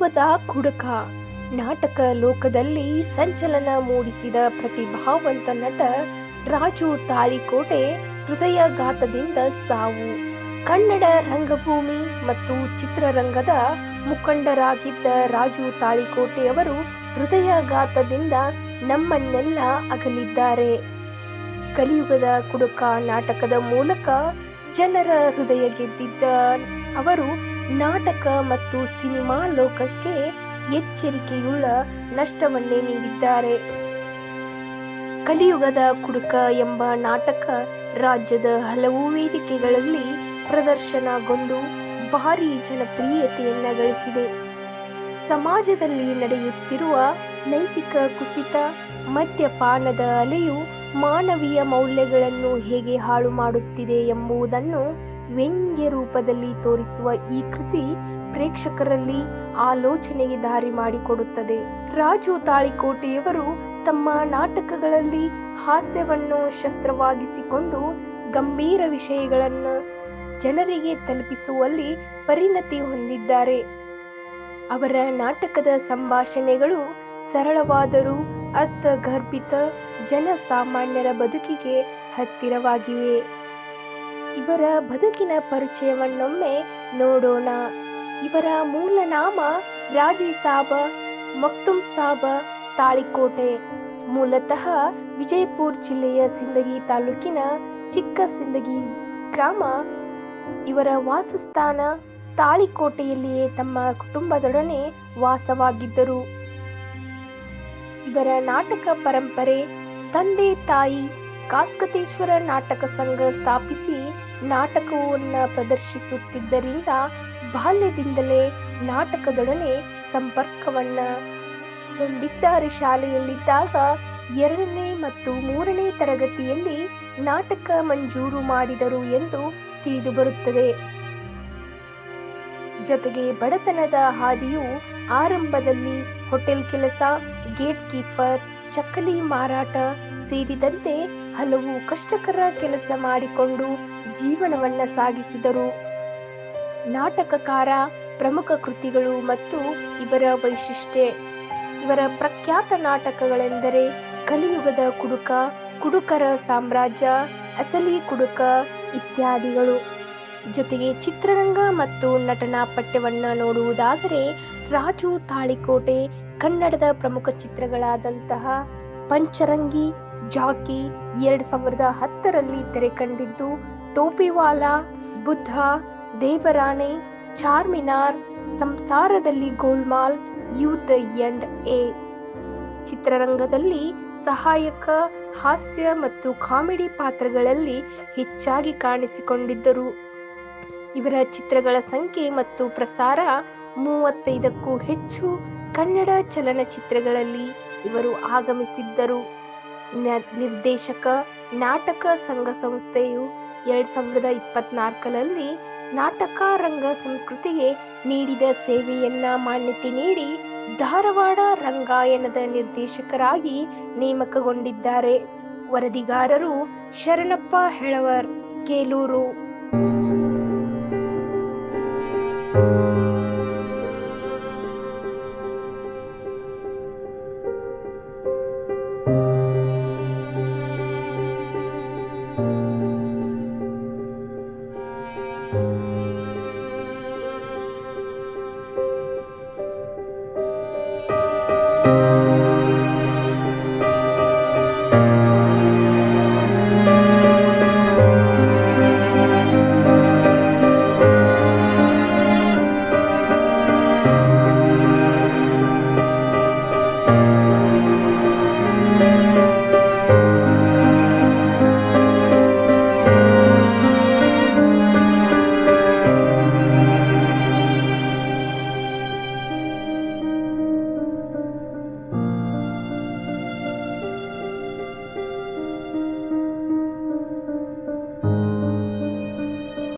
ಕಲಿಯುಗದ ಕುಡುಕ. ನಾಟಕ ಲೋಕದಲ್ಲಿ ಸಂಚಲನ ಮೂಡಿಸಿದ ಪ್ರತಿಭಾವಂತ ನಟ ರಾಜು ತಾಳಿಕೋಟೆ ಹೃದಯಾಘಾತದಿಂದ ಸಾವು. ಕನ್ನಡ ರಂಗಭೂಮಿ ಮತ್ತು ಚಿತ್ರರಂಗದ ಮುಖಂಡರಾಗಿದ್ದ ರಾಜು ತಾಳಿಕೋಟೆ ತಾಳಿಕೋಟೆಯವರು ಹೃದಯಾಘಾತದಿಂದ ನಮ್ಮನ್ನೆಲ್ಲ ಅಗಲಿದ್ದಾರೆ. ಕಲಿಯುಗದ ಕುಡುಕ ನಾಟಕದ ಮೂಲಕ ಜನರ ಹೃದಯ ಗೆದ್ದಿದ್ದ ಅವರು ನಾಟಕ ಮತ್ತು ಸಿನಿಮಾ ಲೋಕಕ್ಕೆ ಎಚ್ಚರಿಕೆಯುಳ್ಳ ನಷ್ಟವನ್ನೇ ನೀಡಿದ್ದಾರೆ. ಕಲಿಯುಗದ ಕುಡುಕ ಎಂಬ ನಾಟಕ ರಾಜ್ಯದ ಹಲವು ವೇದಿಕೆಗಳಲ್ಲಿ ಪ್ರದರ್ಶನಗೊಂಡು ಭಾರಿ ಜನಪ್ರಿಯತೆಯನ್ನ ಗಳಿಸಿದೆ. ಸಮಾಜದಲ್ಲಿ ನಡೆಯುತ್ತಿರುವ ನೈತಿಕ ಕುಸಿತ, ಮದ್ಯಪಾನದ ಅಲೆಯು ಮಾನವೀಯ ಮೌಲ್ಯಗಳನ್ನು ಹೇಗೆ ಹಾಳು ಮಾಡುತ್ತಿದೆ ಎಂಬುದನ್ನು ವ್ಯಂಗ್ಯ ರೂಪದಲ್ಲಿ ತೋರಿಸುವ ಈ ಕೃತಿ ಪ್ರೇಕ್ಷಕರಲ್ಲಿ ಆಲೋಚನೆಗೆ ದಾರಿ ಮಾಡಿಕೊಡುತ್ತದೆ. ರಾಜು ತಾಳಿಕೋಟೆಯವರು ತಮ್ಮ ನಾಟಕಗಳಲ್ಲಿ ಹಾಸ್ಯವನ್ನು ಶಸ್ತ್ರವಾಗಿಸಿಕೊಂಡು ಗಂಭೀರ ವಿಷಯಗಳನ್ನು ಜನರಿಗೆ ತಲುಪಿಸುವಲ್ಲಿ ಪರಿಣತಿ ಹೊಂದಿದ್ದಾರೆ. ಅವರ ನಾಟಕದ ಸಂಭಾಷಣೆಗಳು ಸರಳವಾದರೂ ಅರ್ಥಗರ್ಭಿತ, ಜನಸಾಮಾನ್ಯರ ಬದುಕಿಗೆ ಹತ್ತಿರವಾಗಿವೆ. ಇವರ ಬದುಕಿನ ಪರಿಚಯವನ್ನೊಮ್ಮೆ ನೋಡೋಣ. ಇವರ ಮೂಲ ನಾಮ ರಾಜಿ ಸಾಬ ಮಕ್ತುಮ್ ಸಾಬ, ತಾಳಿಕೋಟೆ. ಮೂಲತಃ ವಿಜಯಪುರ ಜಿಲ್ಲೆಯ ಸಿಂದಗಿ ತಾಲೂಕಿನ ಚಿಕ್ಕ ಸಿಂದಗಿ ಗ್ರಾಮ. ಇವರ ವಾಸಸ್ಥಾನ ತಾಳಿಕೋಟೆಯಲ್ಲಿಯೇ ತಮ್ಮ ಕುಟುಂಬದೊಡನೆ ವಾಸವಾಗಿದ್ದರು. ಇವರ ನಾಟಕ ಪರಂಪರೆ ತಂದೆ ತಾಯಿ ಕಾಸ್ಕತೇಶ್ವರ ನಾಟಕ ಸಂಘ ಸ್ಥಾಪಿಸಿ ನಾಟಕವನ್ನ ಪ್ರದರ್ಶಿಸುತ್ತಿದ್ದರಿಂದ ಬಾಲ್ಯದಿಂದಲೇ ನಾಟಕದೊಡನೆ ಸಂಪರ್ಕವನ್ನು ಹೊಂದಿದ್ದಾರೆ. ಶಾಲೆಯಲ್ಲಿದ್ದಾಗ ಎರಡನೇ ಮತ್ತು ಮೂರನೇ ತರಗತಿಯಲ್ಲಿ ನಾಟಕ ಮಂಜೂರು ಮಾಡಿದರು ಎಂದು ತಿಳಿದು ಬರುತ್ತದೆ. ಜೊತೆಗೆ ಬಡತನದ ಹಾದಿಯು ಆರಂಭದಲ್ಲಿ ಹೋಟೆಲ್ ಕೆಲಸ ಗೇಟ್ ಕೀಪರ್ ಚಕ್ಕಲಿ ಮಾರಾಟ ಸೇರಿದಂತೆ ಹಲವು ಕಷ್ಟಕರ ಕೆಲಸ ಮಾಡಿಕೊಂಡು ಜೀವನವನ್ನ ಸಾಗಿಸಿದರು. ನಾಟಕಕಾರ, ಪ್ರಮುಖ ಕೃತಿಗಳು ಮತ್ತು ಇವರ ವೈಶಿಷ್ಟ್ಯ. ಇವರ ಪ್ರಖ್ಯಾತ ನಾಟಕಗಳೆಂದರೆ ಕಲಿಯುಗದ ಕುಡುಕ, ಕುಡುಕರ ಸಾಮ್ರಾಜ್ಯ, ಅಸಲಿ ಕುಡುಕ ಇತ್ಯಾದಿಗಳು. ಜೊತೆಗೆ ಚಿತ್ರರಂಗ ಮತ್ತು ನಟನಾ ಪಠ್ಯವನ್ನ ನೋಡುವುದಾದರೆ ರಾಜು ತಾಳಿಕೋಟೆ ಕನ್ನಡದ ಪ್ರಮುಖ ಚಿತ್ರಗಳಾದಂತಹ ಪಂಚರಂಗಿ ಜಾಕಿ ಎರಡ್ ಸಾವಿರದ ಹತ್ತರಲ್ಲಿ ತೆರೆ ಕಂಡಿದ್ದು ಟೋಪಿವಾಲಾ, ಬುದ್ಧ, ದೇವರಾಣೆ, ಚಾರ್ಮಿನಾರ್, ಸಂಸಾರದಲ್ಲಿ Golmaal U the end A. ಚಿತ್ರರಂಗದಲ್ಲಿ ಸಹಾಯಕ, ಹಾಸ್ಯ ಮತ್ತು ಕಾಮಿಡಿ ಪಾತ್ರಗಳಲ್ಲಿ ಹೆಚ್ಚಾಗಿ ಕಾಣಿಸಿಕೊಂಡಿದ್ದರು. ಇವರ ಚಿತ್ರಗಳ ಸಂಖ್ಯೆ ಮತ್ತು ಪ್ರಸಾರ ಮೂವತ್ತೈದಕ್ಕೂ ಹೆಚ್ಚು ಕನ್ನಡ ಚಲನಚಿತ್ರಗಳಲ್ಲಿ ಇವರು ಆಗಮಿಸಿದ್ದರು. ನಿರ್ದೇಶಕ ನಾಟಕ ಸಂಘ ಸಂಸ್ಥೆಯು ಎರಡ್ ಸಾವಿರದ ಇಪ್ಪತ್ನಾಲ್ಕರಲ್ಲಿ ನಾಟಕ ರಂಗ ಸಂಸ್ಕೃತಿಗೆ ನೀಡಿದ ಸೇವೆಯನ್ನ ಮಾನ್ಯತೆ ನೀಡಿ ಧಾರವಾಡ ರಂಗಾಯಣದ ನಿರ್ದೇಶಕರಾಗಿ ನೇಮಕಗೊಂಡಿದ್ದಾರೆ. ವರದಿಗಾರರು ಶರಣಪ್ಪ ಹೆಳವರ್, ಕೇಲೂರು.